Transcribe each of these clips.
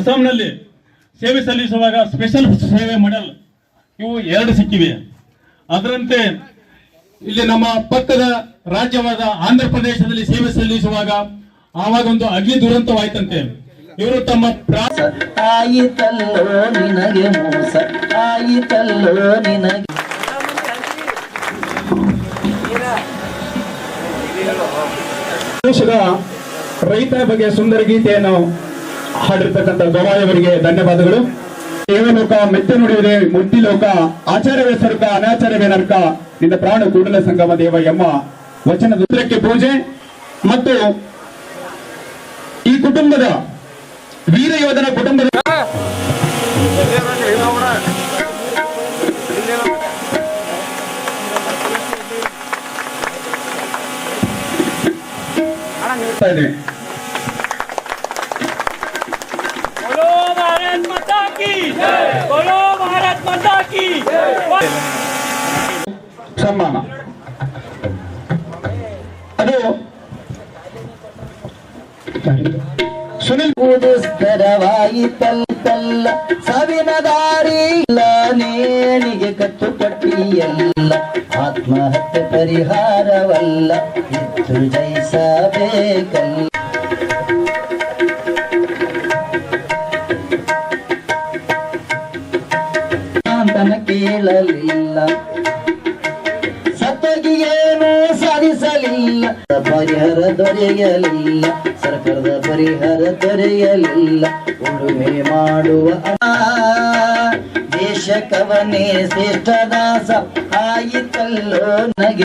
ಅಸ್ಸಾಂನಲ್ಲಿ ಸೇವೆ ಸಲ್ಲಿಸುವಾಗ ಸ್ಪೆಷಲ್ ಸೇವೆ ಮೆಡಲ್ ಇವು ಎರಡು ಸಿಕ್ಕಿವೆ. ಅದರಂತೆ ಇಲ್ಲಿ ನಮ್ಮ ಪಕ್ಕದ ರಾಜ್ಯವಾದ ಆಂಧ್ರ ಪ್ರದೇಶದಲ್ಲಿ ಸೇವೆ ಸಲ್ಲಿಸುವಾಗ ಆವಾಗ ಒಂದು ಅಗ್ನಿ ದುರಂತವಾಯ್ತಂತೆ. ಇವರು ತಮ್ಮ ಆಯಿತಲ್ಲೋ ನಿನಗೆ ಮೋಸ ಆಯಿತಲ್ಲೋ ನಿನಗೆ ದೇಶದ ರೈತರ ಬಗ್ಗೆ ಸುಂದರ ಗೀತೆಯನ್ನು ಹಾಡಿರ್ತಕ್ಕಂಥ ಗವಾಯವರಿಗೆ ಧನ್ಯವಾದಗಳು. ದೇವಲೋಕ ಮೆತ್ತ ನುಡಿಯುವುದೇ ಮುಟ್ಟಿ ಲೋಕ, ಆಚಾರ್ಯವೇ ಸ್ವರ್ಗ, ಅನಾಚಾರ್ಯವೇ ನರ್ಕ, ನಿನ್ನ ಪ್ರಾಣ ಕೂಡಲ ಸಂಗಮ ದೇವ ಎಂಬ ವಚನದ ಉತ್ತರಕ್ಕೆ ಪೂಜೆ. ಮತ್ತು ಈ ಕುಟುಂಬದ ವೀರ ಯೋಧನ ಕುಟುಂಬದ ಇದ್ದೇವೆ की बोलो भारत माता की ಸನ್ಮಾನ ಅದು ಸುನಿಲ್ ದುಸ್ತರವಾಯಿತಲ್ಲ ಸಾವಿನ ದಾರಿ ಇಲ್ಲ ನೇಣಿಗೆ ಕಟ್ಟುಕಟ್ಟಿಯಲ್ಲ ಆತ್ಮಹತ್ಯೆ ಪರಿಹಾರವಲ್ಲ ಇತ್ತು ಜಯಿಸಬೇಕಲ್ಲ ಕೇಳಲಿಲ್ಲ ಸತ್ತೋಗಿ ಏನು ಸಾಧಿಸಲಿಲ್ಲ. ಪರಿಹಾರ ದೊರೆಯಲಿಲ್ಲ. ಸರ್ಕಾರದ ಪರಿಹಾರ ದೊರೆಯಲಿಲ್ಲ. ಉಳುಮೆ ಮಾಡುವ ದೇಶ ದೇಶಕವನೇ ಶ್ರೇಷ್ಠ ದಾಸ ಆಯಿತಲ್ಲೋ ನಗೆ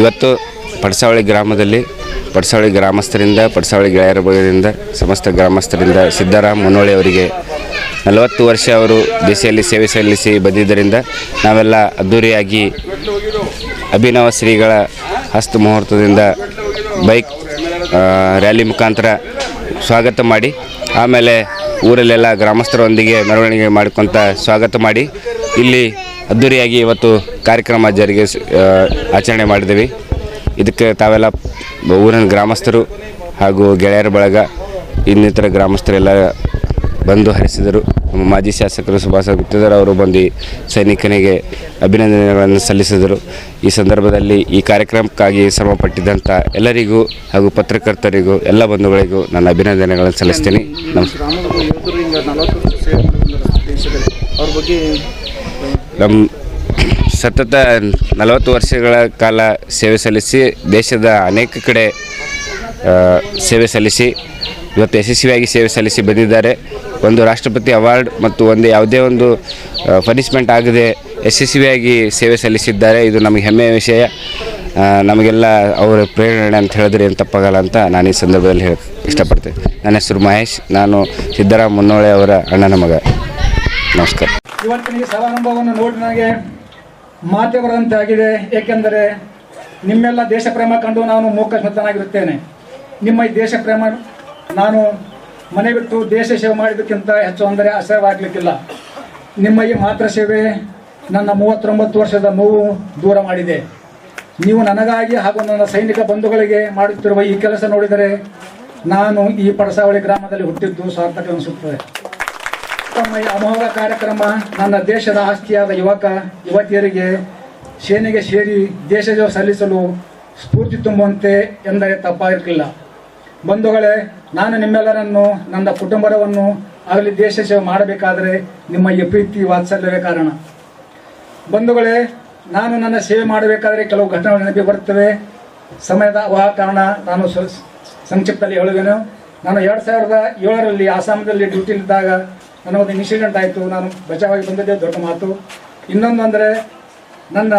ಇವತ್ತು ಪಡಸಾವಳಿ ಗ್ರಾಮದಲ್ಲಿ ಪಡಸಾವಳಿ ಗ್ರಾಮಸ್ಥರಿಂದ, ಪಡಸಾವಳಿ ಗೆಳೆಯರ ಬಳಗದಿಂದ ಸಮಸ್ತ ಗ್ರಾಮಸ್ಥರಿಂದ ಸಿದ್ದರಾಮ್ ಮುನ್ನೋಳಿ ಅವರಿಗೆ ನಲವತ್ತು ವರ್ಷ ಅವರು ದೇಶದಲ್ಲಿ ಸೇವೆ ಸಲ್ಲಿಸಿ ಬಂದಿದ್ದರಿಂದ ನಾವೆಲ್ಲ ಅದ್ಧೂರಿಯಾಗಿ ಅಭಿನವ ಶ್ರೀಗಳ ಹಸ್ತ ಮುಹೂರ್ತದಿಂದ ಬೈಕ್ ರ್ಯಾಲಿ ಮುಖಾಂತರ ಸ್ವಾಗತ ಮಾಡಿ, ಆಮೇಲೆ ಊರಲ್ಲೆಲ್ಲ ಗ್ರಾಮಸ್ಥರೊಂದಿಗೆ ಮೆರವಣಿಗೆ ಮಾಡ್ಕೊತ ಸ್ವಾಗತ ಮಾಡಿ, ಇಲ್ಲಿ ಅದ್ಧೂರಿಯಾಗಿ ಇವತ್ತು ಕಾರ್ಯಕ್ರಮ ಜಾರಿಗೆ ಆಚರಣೆ ಮಾಡಿದ್ದೀವಿ. ಇದಕ್ಕೆ ತಾವೆಲ್ಲ ಊರಿನ ಗ್ರಾಮಸ್ಥರು ಹಾಗೂ ಗೆಳೆಯರ ಬಳಗ, ಇನ್ನಿತರ ಗ್ರಾಮಸ್ಥರೆಲ್ಲ ಬಂದು ಹರಿಸಿದರು. ನಮ್ಮ ಮಾಜಿ ಶಾಸಕರು ಸುಭಾಷ ಗುತ್ತಿದರ್ ಅವರು ಬಂದು ಸೈನಿಕನಿಗೆ ಅಭಿನಂದನೆಗಳನ್ನು ಸಲ್ಲಿಸಿದರು. ಈ ಸಂದರ್ಭದಲ್ಲಿ ಈ ಕಾರ್ಯಕ್ರಮಕ್ಕಾಗಿ ಶ್ರಮಪಟ್ಟಿದ್ದಂಥ ಎಲ್ಲರಿಗೂ ಹಾಗೂ ಪತ್ರಕರ್ತರಿಗೂ, ಎಲ್ಲ ಬಂಧುಗಳಿಗೂ ನನ್ನ ಅಭಿನಂದನೆಗಳನ್ನು ಸಲ್ಲಿಸ್ತೀನಿ. ನಮಸ್ಕಾರ ನಮ್ಮ ಸತತ ನಲವತ್ತು ವರ್ಷಗಳ ಕಾಲ ಸೇವೆ ಸಲ್ಲಿಸಿ ದೇಶದ ಅನೇಕ ಕಡೆ ಸೇವೆ ಸಲ್ಲಿಸಿ, ಇವತ್ತು ಯಶಸ್ವಿಯಾಗಿ ಸೇವೆ ಸಲ್ಲಿಸಿ ಬಂದಿದ್ದಾರೆ. ಒಂದು ರಾಷ್ಟ್ರಪತಿ ಅವಾರ್ಡ್ ಮತ್ತು ಒಂದು ಯಾವುದೇ ಒಂದು ಪನಿಷ್ಮೆಂಟ್ ಆಗದೆ ಯಶಸ್ವಿಯಾಗಿ ಸೇವೆ ಸಲ್ಲಿಸಿದ್ದಾರೆ. ಇದು ನಮಗೆ ಹೆಮ್ಮೆಯ ವಿಷಯ. ನಮಗೆಲ್ಲ ಅವರ ಪ್ರೇರಣೆ ಅಂತ ಹೇಳಿದ್ರೆ ಏನು ತಪ್ಪಾಗಲ್ಲ ಅಂತ ನಾನು ಈ ಸಂದರ್ಭದಲ್ಲಿ ಹೇಳಿ ಇಷ್ಟಪಡ್ತೇನೆ. ನನ್ನ ಹೆಸರು ಮಹೇಶ್. ನಾನು ಸಿದ್ದರಾಮ ಮುನ್ನೋಳೆ ಅವರ ಅಣ್ಣನ ಮಗ. ನಮಸ್ಕಾರ. ಇವತ್ತಿನ ಈ ಸಮಾರಂಭವನ್ನು ನೋಡಿ ನನಗೆ ಮಾತೆ ಬರದಂತೆ ಆಗಿದೆ ಏಕೆಂದರೆ ನಿಮ್ಮೆಲ್ಲ ದೇಶ ಪ್ರೇಮ ಕಂಡು ನಾನು ಮೂಕಸ್ಮತನಾಗಿರುತ್ತೇನೆ. ನಿಮ್ಮ ಈ ದೇಶ ಪ್ರೇಮ ನಾನು ಮನೆ ಬಿಟ್ಟು ದೇಶ ಸೇವೆ ಮಾಡಿದ್ದಕ್ಕಿಂತ ಹೆಚ್ಚು ಅಂದರೆ ಅಸಹ್ಯವಾಗಲಿಕ್ಕಿಲ್ಲ. ನಿಮ್ಮ ಈ ಮಾತೃ ಸೇವೆ ನನ್ನ ಮೂವತ್ತೊಂಬತ್ತು ವರ್ಷದ ನೋವು ದೂರ ಮಾಡಿದೆ. ನೀವು ನನಗಾಗಿ ಹಾಗೂ ನನ್ನ ಸೈನಿಕ ಬಂಧುಗಳಿಗೆ ಮಾಡುತ್ತಿರುವ ಈ ಕೆಲಸ ನೋಡಿದರೆ ನಾನು ಈ ಪಡಸಾವಳಿ ಗ್ರಾಮದಲ್ಲಿ ಹುಟ್ಟಿದ್ದು ಸಾರ್ಥಕ ಅನಿಸುತ್ತದೆ ತಮ್ಮ ಅಮೋಘ ಕಾರ್ಯಕ್ರಮ, ನನ್ನ ದೇಶದ ಆಸ್ತಿಯಾದ ಯುವಕ, ಯುವತಿಯರಿಗೆ ಸೇನೆಗೆ ಸೇರಿ ದೇಶ ಸಲ್ಲಿಸಲು ಸ್ಫೂರ್ತಿ ತುಂಬುವಂತೆ ಎಂದರೆ ತಪ್ಪಾಗಿರಲಿಲ್ಲ. ಬಂಧುಗಳೇ, ನಾನು ನಿಮ್ಮೆಲ್ಲರನ್ನು, ನನ್ನ ಕುಟುಂಬವನ್ನು ಆಗಲಿ ದೇಶ ಸೇವೆ ಮಾಡಬೇಕಾದರೆ ನಿಮ್ಮ ಈ ಪ್ರೀತಿ ವಾತ್ಸಲ್ಯವೇ ಕಾರಣ. ಬಂಧುಗಳೇ, ನಾನು ನನ್ನ ಸೇವೆ ಮಾಡಬೇಕಾದರೆ ಕೆಲವು ಘಟನೆಗಳು ನೆನಪಿ ಬರುತ್ತವೆ. ಸಮಯದ ಅಭಾವ ಕಾರಣ ನಾನು ಸಂಕ್ಷಿಪ್ತದಲ್ಲಿ ಹೇಳುವೆನು. ನಾನು ಎರಡು ಸಾವಿರದ ಏಳರಲ್ಲಿ ಆಸಾಮದಲ್ಲಿ ಡ್ಯೂಟಿಲಿದ್ದಾಗ ನನಗೊಂದು ಇನ್ಸಿಡೆಂಟ್ ಆಯಿತು. ನಾನು ಬಚಾವಾಗಿ ಬಂದದ್ದೇ ದೊಡ್ಡ ಮಾತು. ಇನ್ನೊಂದು ಅಂದರೆ ನನ್ನ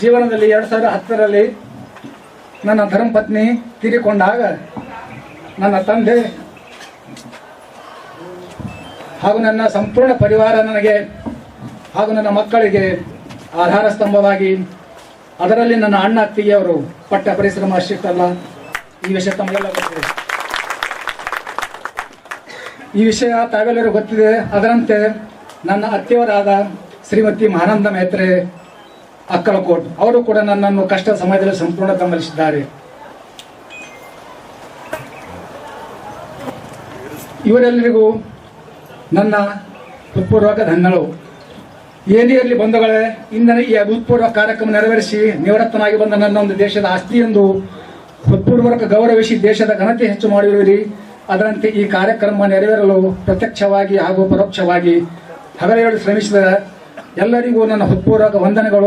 ಜೀವನದಲ್ಲಿ ಎರಡು ಸಾವಿರದ ಹತ್ತರಲ್ಲಿ ನನ್ನ ಧರ್ಮಪತ್ನಿ ತೀರಿಕೊಂಡಾಗ ನನ್ನ ತಂದೆ ಹಾಗೂ ನನ್ನ ಸಂಪೂರ್ಣ ಪರಿವಾರ ನನಗೆ ಹಾಗೂ ನನ್ನ ಮಕ್ಕಳಿಗೆ ಆಧಾರ ಸ್ತಂಭವಾಗಿ ಅದರಲ್ಲಿ ನನ್ನ ಅಣ್ಣ ಅತ್ತಿಗೆಯವರು ಪಟ್ಟ ಪರಿಶ್ರಮ ಅಷ್ಟಿಷ್ಟಲ್ಲ ಈ ವಿಷಯ ತಮಗೆಲ್ಲ ಗೊತ್ತಿದೆ ಈ ವಿಷಯ ತಾವೆಲ್ಲರೂ ಗೊತ್ತಿದೆ. ಅದರಂತೆ ನನ್ನ ಅತ್ತೆಯವರಾದ ಶ್ರೀಮತಿ ಮಹಾನಂದ ಮೇತ್ರೆ ಅಕ್ಕಲಕೋಟ್, ಅವರು ಕೂಡ ನನ್ನನ್ನು ಕಷ್ಟ ಸಮಯದಲ್ಲಿ ಸಂಪೂರ್ಣ ಬೆಂಬಲಿಸಿದ್ದಾರೆ. ಇವರೆಲ್ಲರಿಗೂ ನನ್ನ ಹೃತ್ಪೂರ್ವಕ ಧನ್ಯಗಳು. ಏನೇ ಇರಲಿ ಬಂಧುಗಳೇ, ಇಂದಿನ ಈ ಅಭೂತಪೂರ್ವ ಕಾರ್ಯಕ್ರಮ ನೆರವೇರಿಸಿ ನಿವೃತ್ತನಾಗಿ ಬಂದ ನನ್ನ ಒಂದು ದೇಶದ ಆಸ್ತಿ ಎಂದು ಹೃತ್ಪೂರ್ವಕ ಗೌರವಿಸಿ ದೇಶದ ಘನತೆ ಹೆಚ್ಚು ಮಾಡಿರುವಿರಿ. ಅದರಂತೆ ಈ ಕಾರ್ಯಕ್ರಮ ನೆರವೇರಲು ಪ್ರತ್ಯಕ್ಷವಾಗಿ ಹಾಗೂ ಪರೋಕ್ಷವಾಗಿ ಹಗಲಿರುಳು ಶ್ರಮಿಸಿದ ಎಲ್ಲರಿಗೂ ನನ್ನ ಹೃತ್ಪೂರ್ವಕ ವಂದನೆಗಳು.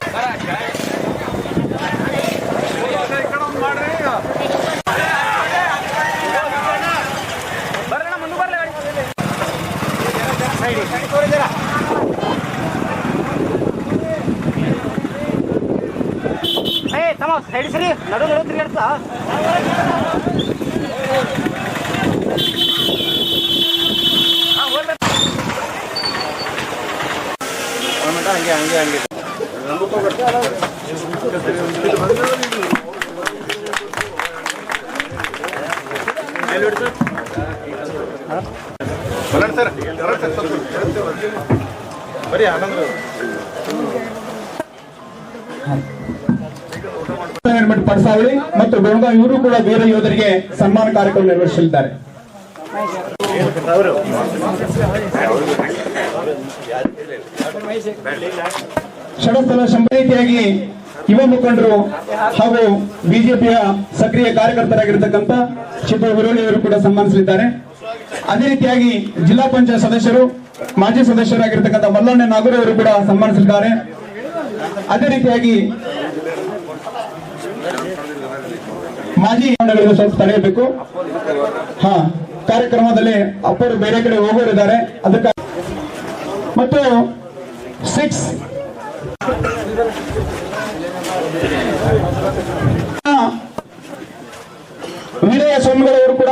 ನಿರ್ಮಿಟ್ ಪಡಸಾವಳಿ ಮತ್ತು ಬೆಳಗಾವಿ ಇವರು ಕೂಡ ಬೇರೆ ಯೋಧರಿಗೆ ಸನ್ಮಾನ ಕಾರ್ಯಕ್ರಮ ನಿರ್ವಹಿಸಲಿದ್ದಾರೆ. ಷಡಸ್ಥಲ ಸಂಬಂಧಿಯಾಗಿ ಯುವ ಮುಖಂಡರು ಹಾಗೂ ಬಿಜೆಪಿಯ ಸಕ್ರಿಯ ಕಾರ್ಯಕರ್ತರಾಗಿರ್ತಕ್ಕಂಥ ಚಿತ್ರ ಕೂಡ ಸನ್ಮಾನಿಸಲಿದ್ದಾರೆ. ಅದೇ ರೀತಿಯಾಗಿ ಜಿಲ್ಲಾ ಪಂಚಾಯತ್ ಸದಸ್ಯರು, ಮಾಜಿ ಸದಸ್ಯರಾಗಿರ್ತಕ್ಕಂಥ ಮಲ್ಲಣ್ಣ ನಾಗೂರ್ ಕೂಡ ಸನ್ಮಾನಿಸಲಿದ್ದಾರೆ. ಅದೇ ರೀತಿಯಾಗಿ ಮಾಜಿ ಸ್ವಲ್ಪ ತಡೆಯಬೇಕು. ಹಾ. ಕಾರ್ಯಕ್ರಮದಲ್ಲಿ ಅಪ್ಪರು ಬೇರೆ ಕಡೆ ಹೋಗೋರಿದ್ದಾರೆ ಅದಕ್ಕೆ ಮತ್ತು ಸಿಕ್ಸ್ ವೀರಯ್ಯ ಸ್ವಾಮಿಗಳವರು ಕೂಡ